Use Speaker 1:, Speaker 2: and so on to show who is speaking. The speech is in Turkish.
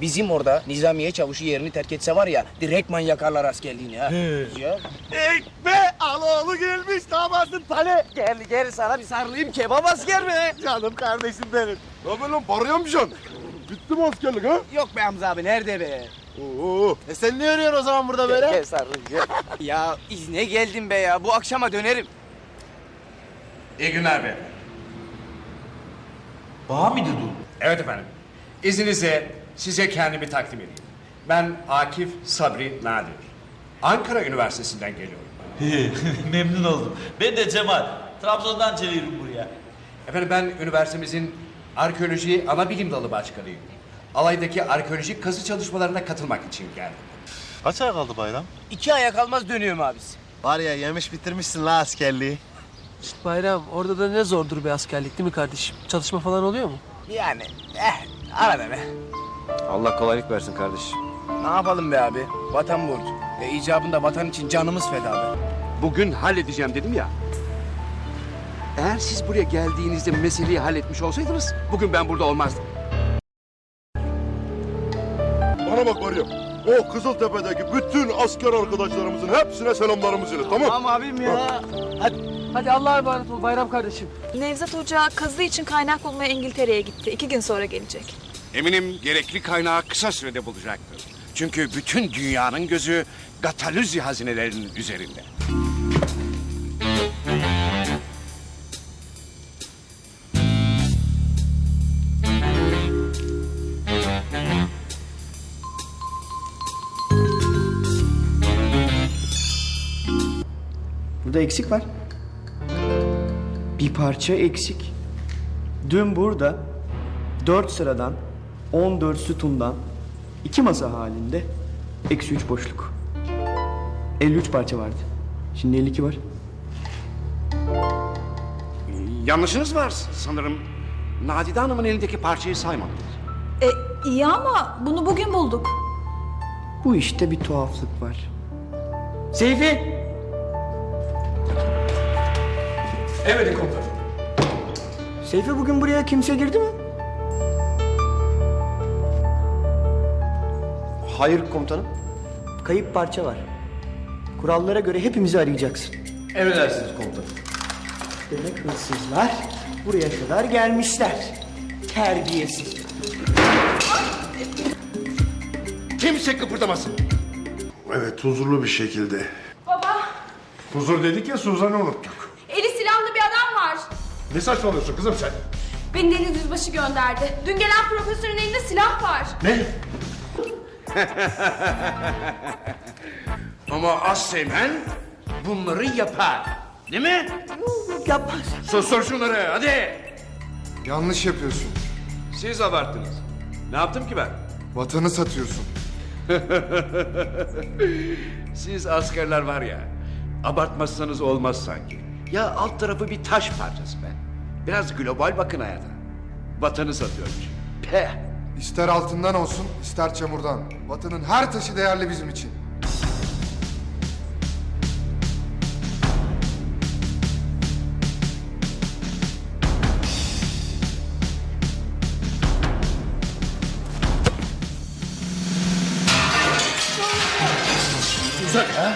Speaker 1: Bizim orada Nizamiye çavuşu yerini terk etse var ya direktman yakarlar askerliğini ha. ya.
Speaker 2: Ekme Aloğlu gelmiş damadın pale.
Speaker 1: Gel gel sana bir sarılayım kebap asker mi?
Speaker 2: Canım kardeşim benim. Ne yapıyorsun lan paraya mı can? Bitti mi askerlik ha?
Speaker 1: Yok be Hamza abi nerede be?
Speaker 2: Oo. E sen ne arıyorsun o zaman burada böyle?
Speaker 1: Gel sarılayım gel. ya izne geldim be ya bu akşama dönerim.
Speaker 3: İyi günler beyefendi.
Speaker 4: Bağ mıydı du?
Speaker 3: Evet efendim. İzninizle size kendimi takdim edeyim. Ben Akif Sabri Nadir. Ankara Üniversitesi'nden geliyorum.
Speaker 4: Memnun oldum. Ben de Cemal. Trabzon'dan geliyorum buraya.
Speaker 3: Efendim ben üniversitemizin arkeoloji ana bilim dalı başkanıyım. Alaydaki arkeolojik kazı çalışmalarına katılmak için geldim.
Speaker 5: Kaç ay kaldı bayram?
Speaker 1: İki aya kalmaz dönüyorum abisi.
Speaker 2: Var ya yemiş bitirmişsin la askerliği.
Speaker 6: Bayram orada da ne zordur bir askerlik değil mi kardeşim? Çalışma falan oluyor mu?
Speaker 1: Yani eh arada be.
Speaker 7: Allah kolaylık versin kardeşim.
Speaker 1: Ne yapalım be abi? Vatan borcu. Ve icabında vatan için canımız feda be.
Speaker 8: Bugün halledeceğim dedim ya. Eğer siz buraya geldiğinizde meseleyi halletmiş olsaydınız bugün ben burada olmazdım.
Speaker 2: Bana bak var ya. O Kızıltepe'deki bütün asker arkadaşlarımızın hepsine selamlarımızı ilet tamam
Speaker 1: Tamam abim ya.
Speaker 6: Hadi Allah'a emanet ol Bayram kardeşim.
Speaker 9: Nevzat Hoca kazı için kaynak bulmaya İngiltere'ye gitti. İki gün sonra gelecek.
Speaker 8: Eminim gerekli kaynağı kısa sürede bulacaktır. Çünkü bütün dünyanın gözü Gatalüzi hazinelerinin üzerinde.
Speaker 10: Burada eksik var. Bir parça eksik. Dün burada dört sıradan 14 sütundan iki masa halinde eksi üç boşluk. 53 parça vardı. Şimdi 52 var.
Speaker 8: Yanlışınız var sanırım. Nadide Hanım'ın elindeki parçayı saymadınız.
Speaker 9: E, iyi ama bunu bugün bulduk.
Speaker 10: Bu işte bir tuhaflık var. Seyfi!
Speaker 3: Evet komutanım.
Speaker 10: Seyfi bugün buraya kimse girdi mi?
Speaker 7: Hayır komutanım.
Speaker 10: Kayıp parça var. Kurallara göre hepimizi arayacaksın.
Speaker 4: Emredersiniz komutanım.
Speaker 10: Demek hırsızlar buraya kadar gelmişler. Terbiyesiz.
Speaker 8: Kimse kıpırdamasın.
Speaker 2: Evet huzurlu bir şekilde.
Speaker 9: Baba,
Speaker 2: Huzur dedik ya Suzan'ı unuttuk.
Speaker 9: eli silahlı bir adam var.
Speaker 2: Ne saçmalıyorsun kızım sen?
Speaker 9: Beni Deniz Yüzbaşı gönderdi. Dün gelen profesörün elinde silah var.
Speaker 2: Ne?
Speaker 8: Ama az sevmen bunları yapar. Değil mi?
Speaker 10: Yapmaz.
Speaker 8: Sustur şunları hadi.
Speaker 2: Yanlış yapıyorsun.
Speaker 8: Siz abarttınız. Ne yaptım ki ben?
Speaker 2: Vatanı satıyorsun.
Speaker 8: Siz askerler var ya, abartmazsanız olmaz sanki. Ya alt tarafı bir taş parçası be. Biraz global bakın hayata. Vatanı satıyormuş. Peh.
Speaker 2: İster altından olsun, ister çamurdan. Vatanın her taşı değerli bizim için.
Speaker 3: Suzan ha?